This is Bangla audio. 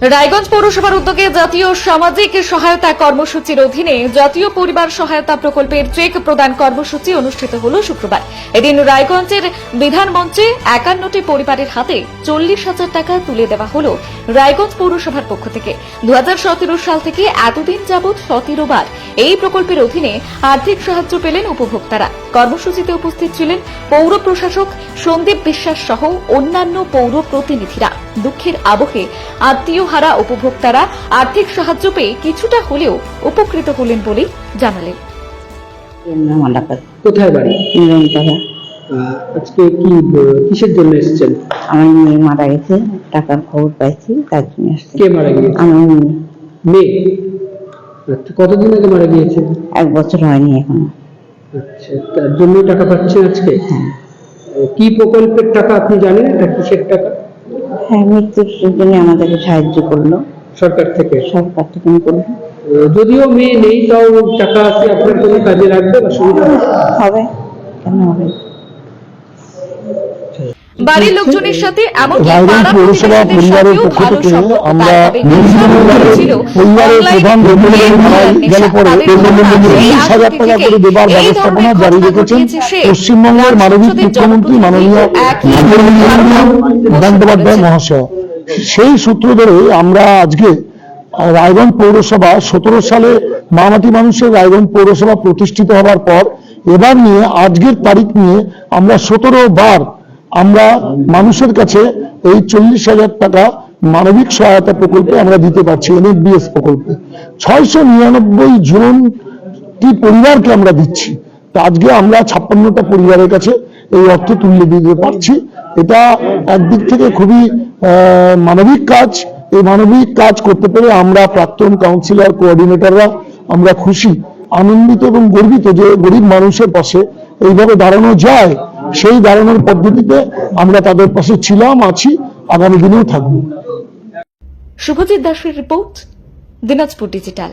রায়গঞ্জ পৌরসভার উদ্যোগে জাতীয় সামাজিক সহায়তা কর্মসূচির অধীনে জাতীয় পরিবার সহায়তা প্রকল্পের চেক প্রদান কর্মসূচি অনুষ্ঠিত হল শুক্রবার। এদিন রায়গঞ্জের বিধান মঞ্চে একান্নটি পরিবারের হাতে চল্লিশ হাজার টাকা তুলে দেওয়া হল রায়গঞ্জ পৌরসভার পক্ষ থেকে। দু হাজার সতেরো সাল থেকে এতদিন যাবৎ সতেরো বার এই প্রকল্পের অধীনে আর্থিক সাহায্য পেলেন উপভোক্তারা। কর্মসূচিতে উপস্থিত ছিলেন পৌর প্রশাসক সন্দীপ বিশ্বাস সহ অন্যান্য পৌর প্রতিনিধিরা। দুঃখের আবহে আত্মীয় হারা উপভোক্তারা আর্থিক সাহায্য পেয়ে কিছুটা হলেও উপকৃত হলেন বলেই জানালেন। কোথায় বাড়ি? আজকে কি কিসের জন্য এসেছেন? আমার মেয়ে মারা গেছে টাকার খবর পাইছি তার জন্য কে মারা গিয়েছে? আমার মেয়ে। মেয়ে? আচ্ছা কতদিন আগে মারা গিয়েছে? এক বছর হয়নি এখনও। আচ্ছা তার জন্য টাকা পাচ্ছেন আজকে? হ্যাঁ। কি প্রকল্পের টাকা আপনি জানেন? এটা কিসের টাকা? হ্যাঁ মৃত্যুর জন্য আমাদেরকে সাহায্য করল। সরকার থেকে? সরকার থেকে করল যদিও মেয়ে নেই তাও টাকা আছে আপনার কোনো কাজে লাগবে সুবিধা হবে? হবে কেন হবে? বাড়ির লোকজনের সাথে এমনকি পাড়া প্রতিবেশীদের সাথেও ভালো সম্পর্ক তার তবে ছিল। অনলাইন এই ধরনের জারি রেখেছেন পশ্চিমবঙ্গের মানবিক রাষ্ট্রপতির মুখ্যমন্ত্রী মাননীয় বন্দ্যোপাধ্যায় মহাশয়। সেই সূত্র ধরে আমরা আজকে রায়গঞ্জ পৌরসভা সতেরো সালে মামাটি মানুষের রায়গঞ্জ পৌরসভা প্রতিষ্ঠিত হবার পর এবার নিয়ে আজকের তারিখ নিয়ে আমরা সতেরো বার আমরা মানুষের কাছে এই চল্লিশ হাজার টাকা মানবিক সহায়তা প্রকল্পে আমরা দিতে পারছি, এনএফবিএস প্রকল্পে। ছয়শো নিরানব্বই জন কি পরিবারকে আমরা দিচ্ছি। আজকে আমরা ছাপ্পান্নটা পরিবারের কাছে এই অর্থ তুলে দিতে পারছি। এটা একদিক থেকে খুবই মানবিক কাজ। এই মানবিক কাজ করতে পেরে আমরা প্রাক্তন কাউন্সিলর কোঅর্ডিনেটররা আমরা খুশি, আনন্দিত এবং গর্বিত যে গরিব মানুষের পাশে এইভাবে দাঁড়ানো যায়। সেই দাঁড়ানোর পদ্ধতিতে আমরা তাদের পাশে ছিলাম, আছি, আগামী দিনেও থাকব। শুভজিৎ দাসের রিপোর্ট, দিনাজপুর ডিজিটাল।